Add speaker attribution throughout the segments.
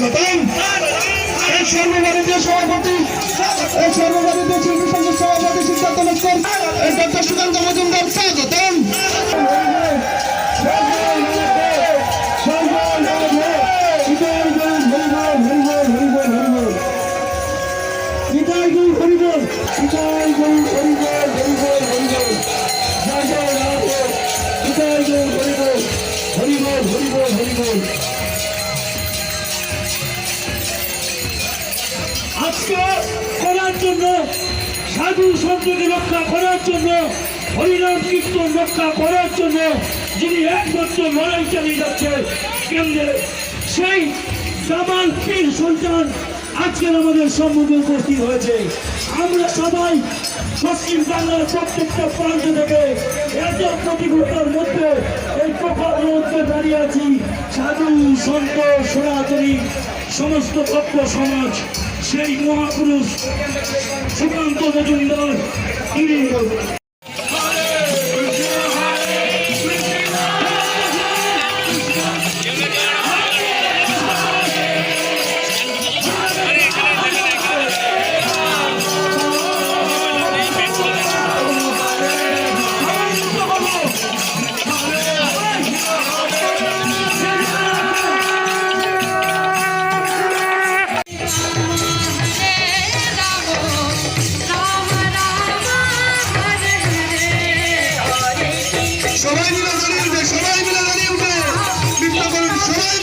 Speaker 1: এই সর্বভারতীয় সভাপতি, এই সর্বভারতীয় শিল্পী সংঘের সভাপতি সিদ্ধার্থ লস্কর ডক্টর সুকান্ত মজুমদার স্বাগতম। হরিবল হরিবল হরিবল
Speaker 2: করার জন্য সাধু সন্তকে রক্ষা করার জন্য, হরিনাম কীর্তন রক্ষা করার জন্য যিনি একমাত্র লড়াই চালিয়ে যাচ্ছে কেন্দ্রে। সেই জামাল পীর সুলতান আজকের আমাদের সম্মুখে উপস্থিত হয়েছে। আমরা সবাই পশ্চিম বাংলার প্রত্যেকটা প্রান্ত থেকে এত প্রতিকূলতার মধ্যে এই প্রখর মধ্যে দাঁড়িয়ে আছি। সাধু, সন্ত, সনাতনী, সমস্ত ভক্ত সমাজ সেই মহাপুরুষ সুকান্ত মজুমদার তিনি
Speaker 1: নৃত্য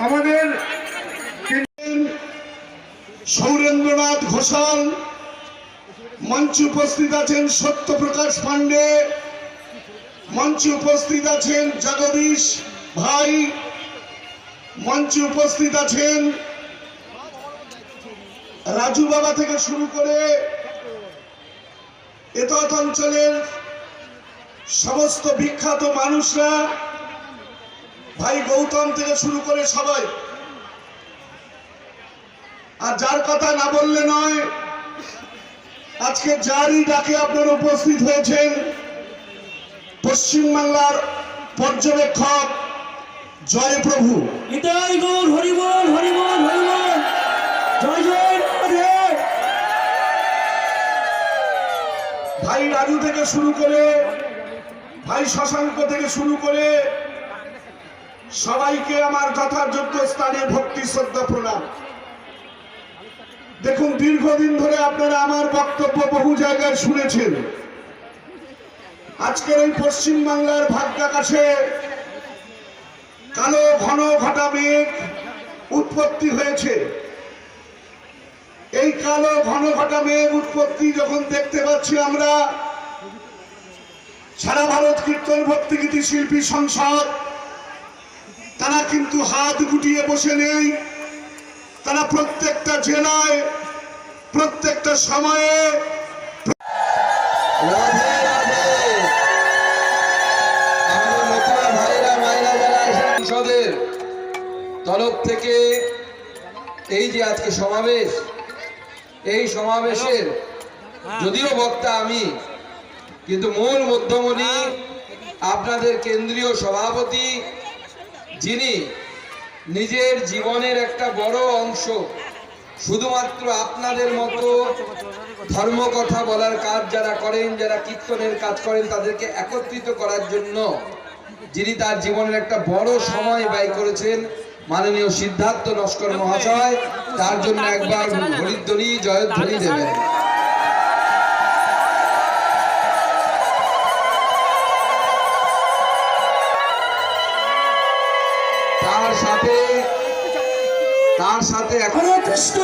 Speaker 1: আমাদের সৌরেন্দ্রনাথ ঘোষাল মঞ্চে উপস্থিত আছেন সত্যপ্রকাশ পাণ্ডে। মঞ্চে উপস্থিত আছেন জগদীশ ভাই। মঞ্চে উপস্থিত আছেন রাজু বাবা থেকে শুরু করে এত অঞ্চলের সমস্ত বিখ্যাত মানুষরা ভাই গৌতম থেকে শুরু করে সবাই। আর যার কথা না বললে নয় আজকে যারই ডাকে আপনারা উপস্থিত হয়েছেন পশ্চিমবাংলার পর্যবেক্ষক জয়প্রভু
Speaker 2: নিতাই গৌর হরিবল হরিবল হরিবল জয় জয় রাধে।
Speaker 3: রাজু থেকে শুরু করে ভাই শশাঙ্ক থেকে শুরু করে সবাইকে আমার যথাযোগ্য স্থানে ভক্তি, শ্রদ্ধা, প্রণাম। দেখুন, দীর্ঘদিন ধরে আপনারা আমার বক্তব্য বহু জায়গায় শুনেছেন। আজকের এই পশ্চিম বাংলার ভাগ্যাকাশে কালো ঘন ঘটা মেঘ উৎপত্তি হয়েছে। এই কালো ঘন ঘটা মেঘ উৎপত্তি যখন দেখতে পাচ্ছি আমরা, সারা ভারত কীর্তন ভক্তিগীতি শিল্পী সংসদ তারা কিন্তু হাত গুটিয়ে বসে নেই। তারা প্রত্যেকটা জেলায়, প্রত্যেকটা সময়ে
Speaker 4: সংসদের তরফ থেকে এই যে আজকে সমাবেশ, এই সমাবেশের যদিও বক্তা আমি, কিন্তু মূল মধ্যমণি আপনাদের কেন্দ্রীয় সভাপতি যিনি নিজের জীবনের একটা বড় অংশ, শুধুমাত্র আপনাদের মতো ধর্ম কথা বলার কাজ যারা করেন, যারা কীর্তনের কাজ করেন, তাদেরকে একত্রিত করার জন্য যিনি তার জীবনের একটা বড় সময় ব্যয় করেছেন, মাননীয় সিদ্ধার্থ নস্কর মহাশয়, তার জন্য একবার হরিধ্বনি জয়ধ্বনি দেবেন। তার সাথে তার সাথে
Speaker 2: কৃষ্ণ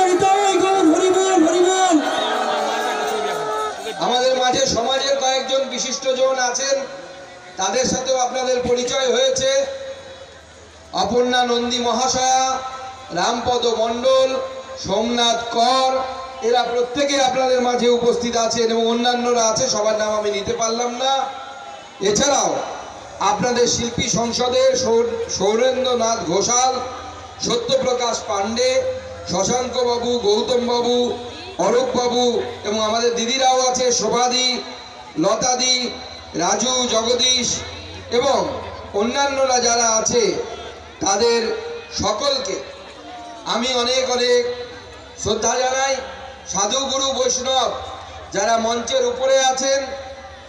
Speaker 4: আমাদের মাঝে সমাজের কয়েকজন বিশিষ্টজন আছেন তাদের সাথেও আপনাদের পরিচয় হয়েছে। অপর্ণা নন্দী মহাশয়া রামপদ মণ্ডল সোমনাথ কর এরা প্রত্যেকে আপনাদের মাঝে উপস্থিত আছেন এবং অন্যান্যরা আছে সবার নাম আমি নিতে পারলাম না। এছাড়াও আপনাদের শিল্পী সংসদের সৌর- সৌরেন্দ্রনাথ ঘোষাল, সত্যপ্রকাশ পাণ্ডে শশাঙ্ক গৌতমবাবু গৌতম বাবু অরূপ বাবু এবং আমাদের দিদিরাও আছে, শোভাদি, লতাদি, রাজু, জগদীশ এবং অন্যান্যরা যারা আছে, তাদের সকলকে আমি অনেক অনেক শ্রদ্ধা জানাই। সাধু গুরু বৈষ্ণব যারা মঞ্চের উপরে আছেন,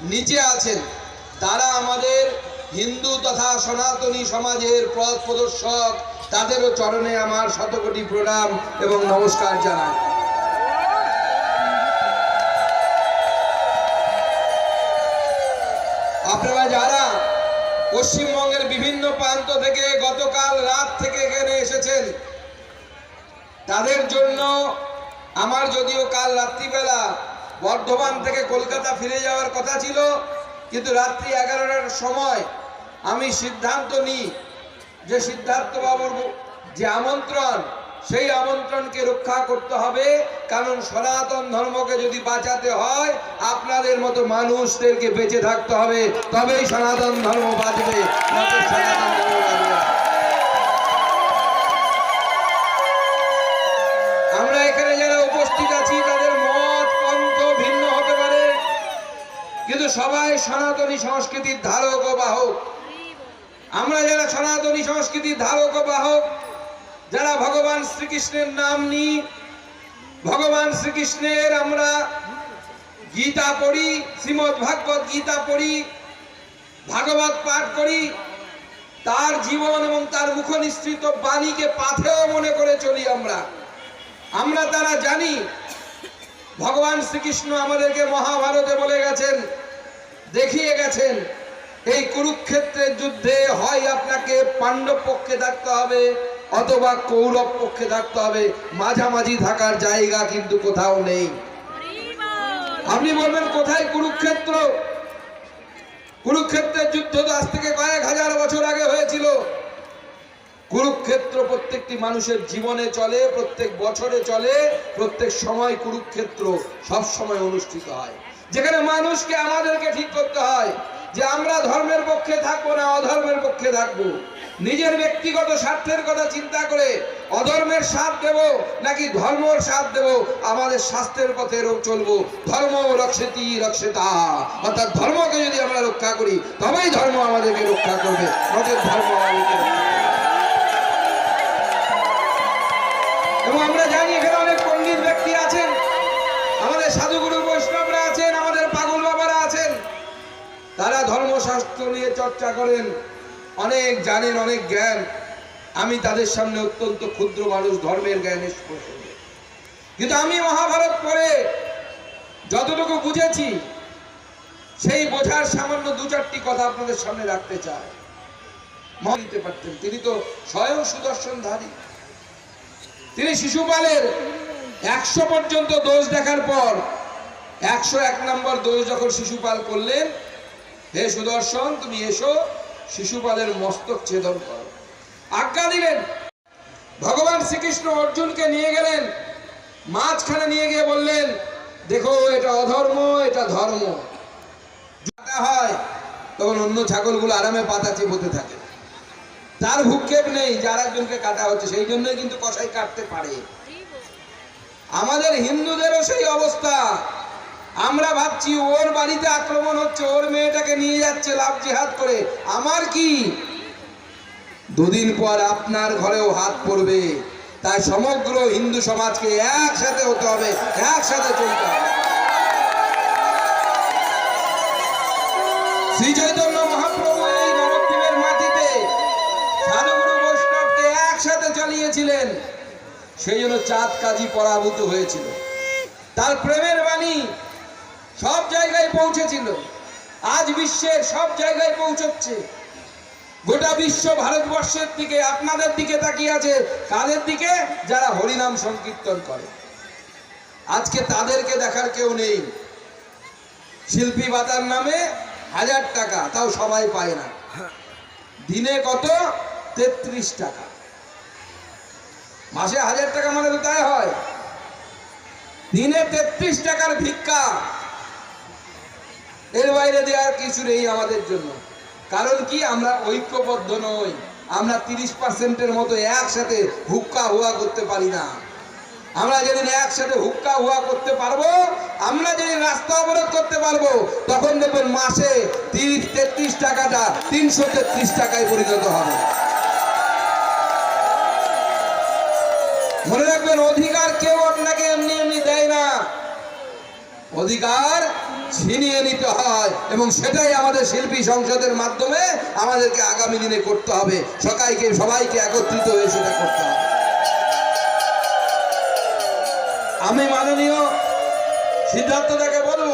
Speaker 4: নিচে আছেন, তারা আমাদের হিন্দু তথা সনাতনী সমাজের পথ প্রদর্শক, তাদেরও চরণে আমার শতকোটি প্রণাম এবং নমস্কার জানাই। আপনারা যারা পশ্চিমবঙ্গের বিভিন্ন প্রান্ত থেকে গতকাল রাত থেকে এখানে এসেছেন, তাদের জন্য আমার যদিও কাল রাত্রিবেলা বর্ধমান থেকে কলকাতা ফিরে যাওয়ার কথা ছিল কিন্তু রাত্রি এগারোটার সময় আমি সিদ্ধান্ত নিই যে সিদ্ধার্থ বাবুর যে আমন্ত্রণ, সেই আমন্ত্রণকে রক্ষা করতে হবে। কারণ সনাতন ধর্মকে যদি বাঁচাতে হয়, আপনাদের মতো মানুষদেরকে বেঁচে থাকতে হবে। তবেই সনাতন ধর্ম বাঁচবে। সনাতন ধর্ম বাঁচবে। সবাই সনাতনী সংস্কৃতির ধারক ও বাহক। আমরা যারা সনাতনী সংস্কৃতির ধারক ও বাহক, যারা ভগবান শ্রীকৃষ্ণের নাম নিই, ভগবান শ্রীকৃষ্ণের আমরা গীতা পড়ি শ্রীমৎ ভাগবত গীতা পড়ি, ভাগবত পাঠ করি, তার জীবন এবং তার মুখ নিঃসৃত বাণীকে পাথেও মনে করে চলি আমরা। আমরা তারা জানি, ভগবান শ্রীকৃষ্ণ আমাদেরকে মহাভারতে বলে গেছেন দেখিয়ে গেছেন, এই কুরুক্ষেত্রের যুদ্ধে হয় আপনাকে পাণ্ডব পক্ষে থাকতে হবে অথবা কৌরব পক্ষে থাকতে হবে। মাঝামাঝি থাকার জায়গা কিন্তু কোথাও নেই। আপনি বলবেন, কোথায় কুরুক্ষেত্র? কুরুক্ষেত্রের যুদ্ধ তো আজ থেকে কয়েক হাজার বছর আগে হয়েছিল। কুরুক্ষেত্র প্রত্যেকটি মানুষের জীবনে চলে, প্রত্যেক বছরে চলে, প্রত্যেক সময় কুরুক্ষেত্র সব সময় অনুষ্ঠিত হয়। যেখানে মানুষকে আমাদেরকে ঠিক করতে হয় যে আমরা ধর্মের পক্ষে থাকব না অধর্মের পক্ষে থাকব। নিজের ব্যক্তিগত স্বার্থের কথা চিন্তা করে অধর্মের সাথ দেব নাকি ধর্মর সাথ দেব, আমাদের স্বাস্থ্যের পথে চলবো। ধর্ম রক্ষেতি রক্ষেতা। অর্থাৎ ধর্মকে যদি আমরা রক্ষা করি, তবেই ধর্ম আমাদেরকে রক্ষা করবে। আমাদের ধর্ম আমাদেরকে রক্ষা তারা ধর্মশাস্ত্র নিয়ে চর্চা করেন, অনেক জানেন অনেক জ্ঞান। আমি তাদের সামনে অত্যন্ত ক্ষুদ্র মানুষ, ধর্মের প্রসঙ্গে। কিন্তু আমি মহাভারত পড়ে যতটুকু বুঝেছি, সেই বোঝার সামান্য দু চারটি কথা আপনাদের সামনে রাখতে চাই। দিতে পারতেন, তিনি তো স্বয়ং সুদর্শনধারী। তিনি শিশুপালের একশো পর্যন্ত দোষ দেখার পর, একশো এক নম্বর দোষ যখন শিশুপাল করলেন হে সুদর্শন, তুমি এসো, শিশুপালের মস্তক ছেদন করো। আজ্ঞা দিলেন, ভগবান শ্রীকৃষ্ণ অর্জুনকে নিয়ে গেলেন, মাঝখানে নিয়ে গিয়ে বললেন, দেখো, এটা অধর্ম, এটা ধর্ম। হয়, তখন অন্য ছাগলগুলো আরামে পাতা চেপতে থাকে। তার ভূক্ষেপ নেই, যার একজনকে কাটা হচ্ছে, সেই জন্যই কিন্তু কষাই কাটতে পারে। আমাদের হিন্দুদেরও সেই অবস্থা। আমরা ভাবছি ওর বাড়িতে আক্রমণ হচ্ছে, ওর মেয়েটাকে নিয়ে যাচ্ছে লাভ জিহাদ করে। আমার কি? দুদিন পর আপনার ঘরেও হাত পড়বে। তাই সমগ্র হিন্দু সমাজকে একসাথে হতে হবে, একসাথে চলতে হবে। শ্রী মহাপ্রভু এই নবদ্বীপের মাটিতে সাধুগুরু বৈষ্ণবকে একসাথে চালিয়েছিলেন। সেই জন্য চাঁদ কাজী পরাভূত হয়েছিল। তার প্রেমের বাণী সব জায়গায় পৌঁছেছিল। আজ বিশ্বের সব জায়গায় পৌঁছচ্ছে। গোটা বিশ্ব ভারতবর্ষের দিকে, আপনাদের দিকে তাকিয়ে আছে, কাদের দিকে? যারা হরিনাম সংকীর্তন করে। আজকে তাদেরকে দেখার কেউ নেই। শিল্পী ভাতার নামে হাজার টাকা, তাও সবাই পায় না। দিনে কত? তেত্রিশ টাকা। মাসে হাজার টাকা মানে তো তাই হয়। দিনে তেত্রিশ টাকার ভিক্ষা। এর বাইরে দেওয়ার কিছু নেই আমাদের জন্য। কারণ কি, আমরা ঐক্যবদ্ধ নই। আমরা তিরিশ পার্সেন্টের মতো একসাথে হুক্কা হুয়া করতে পারি না। আমরা যেদিন একসাথে হুক্কা হুয়া করতে পারব, আমরা যেদিন রাস্তা অবরোধ করতে পারব, তখন দেখবেন মাসে তিরিশ তেত্রিশ টাকাটা তিনশো তেত্রিশ টাকায় পরিণত হবে। মনে রাখবেন, অধিকার কেউ আপনাকে এমনি এমনি দেয় না। অধিকার ছিনিয়ে নিতে হয় এবং সেটাই আমাদের শিল্পী সংসদের মাধ্যমে আমাদেরকে আগামী দিনে করতে হবে। সবাইকে সবাইকে একত্রিত হয়ে সেটা করতে হবে। আমি মাননীয় সিদ্ধার্থদাকে বলব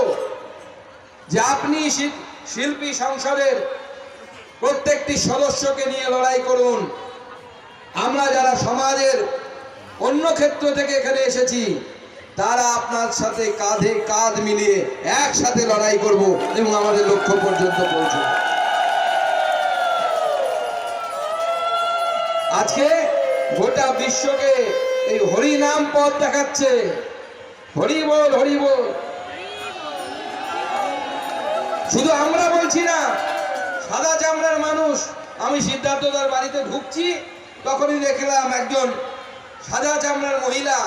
Speaker 4: যে আপনি শিল্পী সংসদের প্রত্যেকটি সদস্যকে নিয়ে লড়াই করুন। আমরা যারা সমাজের অন্য ক্ষেত্র থেকে এখানে এসেছি তারা আপনার সাথে কাঁধে কাঁধ মিলিয়ে একসাথে লড়াই করব এবং আমাদের লক্ষ্য পর্যন্ত পৌঁছব। আজকে গোটা বিশ্বকে এই হরি নাম পথ দেখাচ্ছে। হরি বল হরি বল। শুধু আমরা বলছি না, সাদা চামড়ার মানুষ, আমি সিদ্ধার্থদার বাড়িতে ঢুকছি, তখনই দেখলাম একজন সাদা চামড়ার মহিলা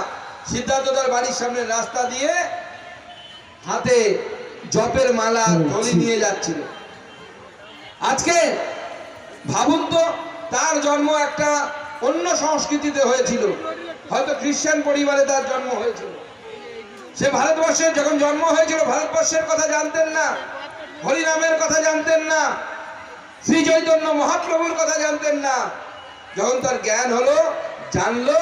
Speaker 4: সিদ্ধার্থদার বাড়ির সামনে রাস্তা দিয়ে হাতে জপের মালা থলি নিয়ে যাচ্ছিল। আজকে ভাবুন তো তার জন্ম একটা অন্য সংস্কৃতিতে হয়েছিল। হয়তো খ্রিস্টান পরিবারে তার জন্ম হয়েছিল। সে ভারতবর্ষের যখন জন্ম হয়েছিল ভারতবর্ষের কথা জানতেন না হরিনামের কথা জানতেন না শ্রী চৈতন্য মহাপ্রভুর কথা জানতেন না। যখন তার জ্ঞান হলো জানলো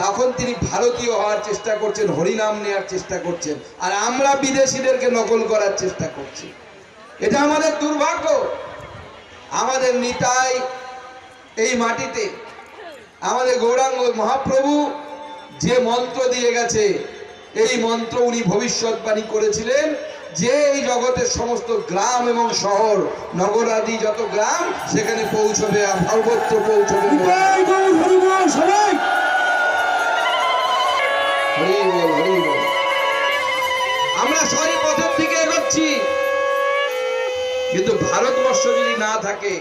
Speaker 4: তখন তিনি ভারতীয় হওয়ার চেষ্টা করছেন, হরিনাম নেওয়ার চেষ্টা করছেন, আর আমরা বিদেশিদেরকে নকল করার চেষ্টা করছি। এটা আমাদের দুর্ভাগ্য। আমাদের নিতাই এই মাটিতে, আমাদের গৌরাঙ্গ মহাপ্রভু যে মন্ত্র দিয়ে গেছে, এই মন্ত্র উনি ভবিষ্যৎবাণী করেছিলেন যে এই জগতের সমস্ত গ্রাম এবং শহর নগর আদি যত গ্রাম, সেখানে পৌঁছবে সর্বত্র পৌঁছবে। আমরা সরি পথের দিকে এগোচ্ছি। কিন্তু ভারতবর্ষ যদি না থাকে,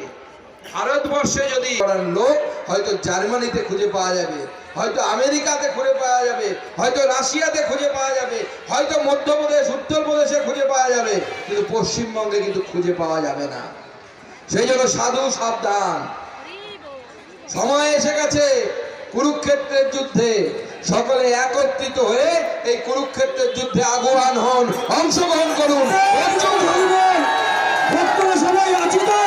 Speaker 4: ভারতবর্ষে যদি লোক হয়তো জার্মানিতে খুঁজে পাওয়া যাবে, হয়তো আমেরিকাতে খুঁজে পাওয়া যাবে, হয়তো রাশিয়াতে খুঁজে পাওয়া যাবে, হয়তো মধ্যপ্রদেশ, উত্তরপ্রদেশে খুঁজে পাওয়া যাবে, কিন্তু পশ্চিমবঙ্গে কিন্তু খুঁজে পাওয়া যাবে না। সেই জন্য সাধু সাবধান। সময় এসে গেছে। কুরুক্ষেত্রের যুদ্ধে সকলে একত্রিত হয়ে এই কুরুক্ষেত্রের যুদ্ধে আগুয়ান হন অংশগ্রহণ করুন। অর্জুন হরিবল
Speaker 1: ভক্তরা সবাই আছি তো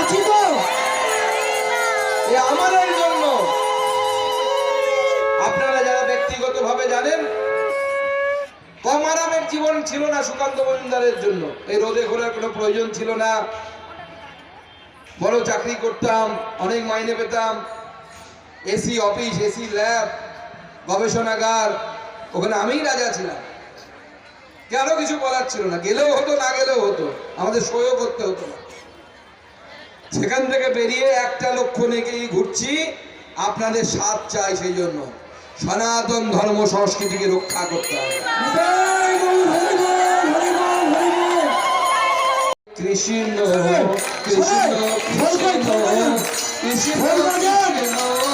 Speaker 1: আছি তো
Speaker 4: আমাদের জন্য। আপনারা যারা ব্যক্তিগতভাবে জানেন কম আরামের জীবন ছিল না সুকান্ত মজুমদারের জন্য। এই রোদে ঘোরার কোনো প্রয়োজন ছিল না। বড় চাকরি করতাম অনেক মাইনে পেতাম এসি অফিস এসি ল্যাব গবেষণাগার ওখানে আমিই রাজা ছিলাম। কেন কিছু বলার ছিল না গেলেও হতো না গেলেও হতো আমাদের সইও করতে হতো না। সেখান থেকে বেরিয়ে একটা লক্ষ্য নিয়ে ঘুরছি আপনাদের সাথ চাই সেই জন্য। সনাতন ধর্ম সংস্কৃতিকে রক্ষা করতে হবে। কৃষ্ণ কৃষ্ণ কৃষ্ণ কৃষ্ণ।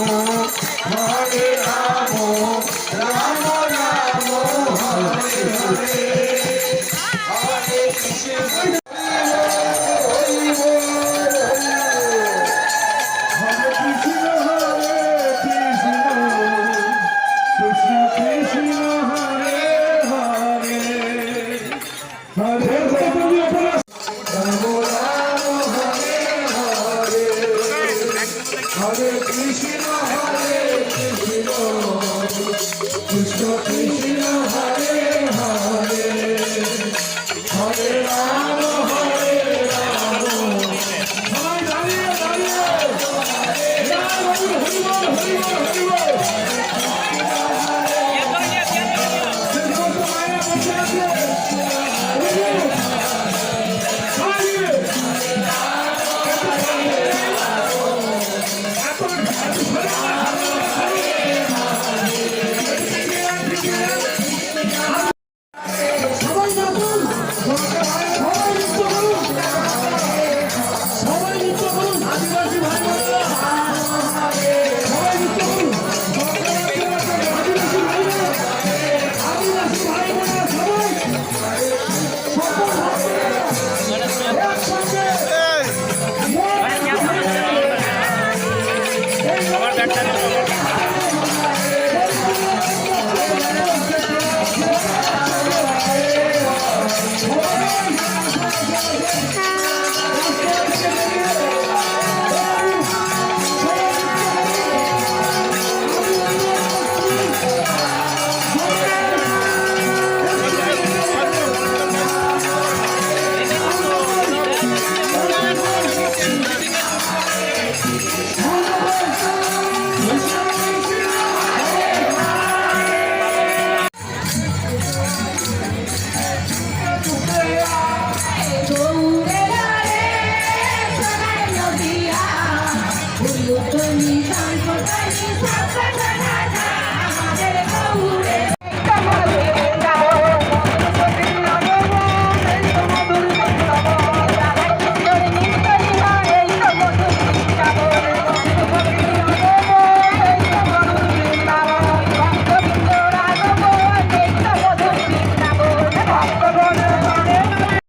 Speaker 4: রাম হরে রাম রাম রাম হরে